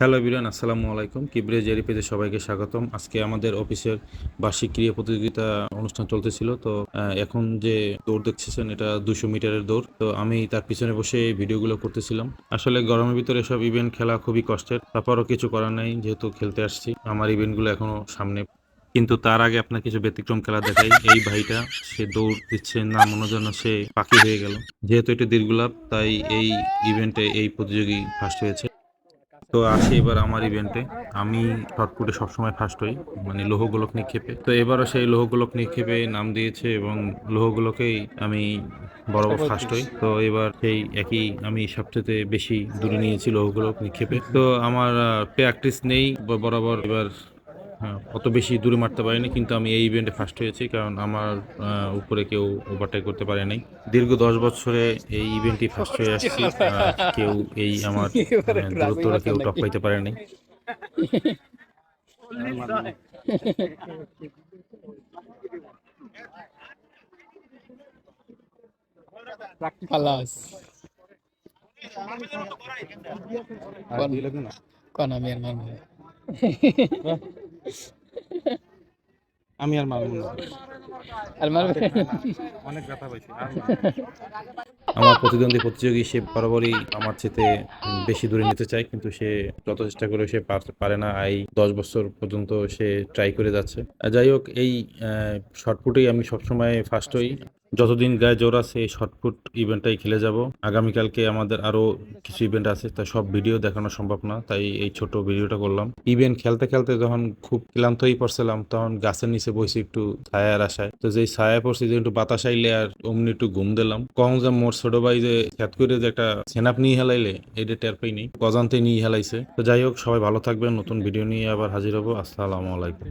Hello বিরান আসসালামু আলাইকুম। কিবরে Jerry পেজে সবাইকে স্বাগতম। আজকে আমাদের অফিসের বার্ষিক ক্রীড়া প্রতিযোগিতা অনুষ্ঠান চলতেছিল, তো এখন যে দৌড় দেখতেছেন, এটা দুশো মিটারের দৌড়। তো, আমি তার পিছনে বসে ভিডিওগুলো করতেছিলাম। আসলে গরমের ভিতরে সব ইভেন্ট খেলা খুবই কষ্টের। তারপরও কিছু করার নাই, যেহেতু খেলতে আসছি। আমার ইভেন্টগুলো এখনও সামনে। কিন্তু তার আগে আপনার কিছু ব্যতিক্রম খেলা দেখাই। এই ভাইটা, সে দৌড় দিচ্ছে নামানোর জন্য সে পাখি হয়ে গেল। যেহেতু এটা দীর্ঘলাভ তাই এই ইভেন্টে এই প্রতিযোগী ফার্স্ট হয়েছে। তো আসি এবার আমার ইভেন্টে আমি শর্টপুটে সবসময় ফার্স্ট হই মানে লোহগোলক নিক্ষেপে। তো এবারও সেই লোহগোলক নিক্ষেপে নাম দিয়েছে এবং লোহগোলকেই আমি বরাবর ফার্স্ট হই। তো এবার সেই একই আমি সবচেয়ে বেশি দূরে নিয়েছি লোহগোলক নিক্ষেপে। তো আমার প্র্যাকটিস নেই বরাবর। এবার অত বেশি দূরে মারতে পারিনি কিন্তু আমি এই ইভেন্টে ফার্স্ট হয়েছি কারণ আমার উপরে কেউ ওভারটেক করতে পারে নাই। দীর্ঘ দশ বছরে এই ইভেন্টই ফার্স্ট হয়ে আসছি আর কেউ এই আমার আহ, দূরত্বটা কেউ টপ পাইতে পারে নাই। খালাস কোন? আমি আর। আমি আর মারব না। আর মারবে অনেক ব্যথা পাইছি। আমার প্রতিদ্বন্দ্বী প্রতিযোগী সে বরাবরই আমার চেতে বেশি দূরে নিতে চায় কিন্তু সে যত চেষ্টা করে সে পারে না। এই দশ বছর পর্যন্ত সে ট্রাই করে যাচ্ছে। যাই হোক এই শর্টপুটেই আমি সবসময় ফার্স্ট হই। যতদিন গায়ে জোর আছে এই শর্টপুট ইভেন্টটাই খেলে যাব। আগামীকালকে আমাদের আরও কিছু ইভেন্ট আছে, তা সব ভিডিও দেখানো সম্ভব না, তাই এই ছোট ভিডিওটা করলাম। ইভেন্ট খেলতে খেলতে যখন খুব ক্লান্ত হয়ে পড়ছিলাম, তখন গাছের নিচে বসে একটু ছায়ার আশায়, তো যেই ছায়া পড়ছে যে একটু বাতাস আইলে আর অমনি একটু ঘুম দিলাম। কখন যে মোর ছোট ভাই যে খ্যাত করে যে একটা সেনাপ নিয়ে হেলাইলে এটা টের পাই নেই গজান্তে নিয়ে হেলাইছে। তো যাই হোক, সবাই ভালো থাকবেন, নতুন ভিডিও নিয়ে আবার হাজির হব। আসসালামু আলাইকুম।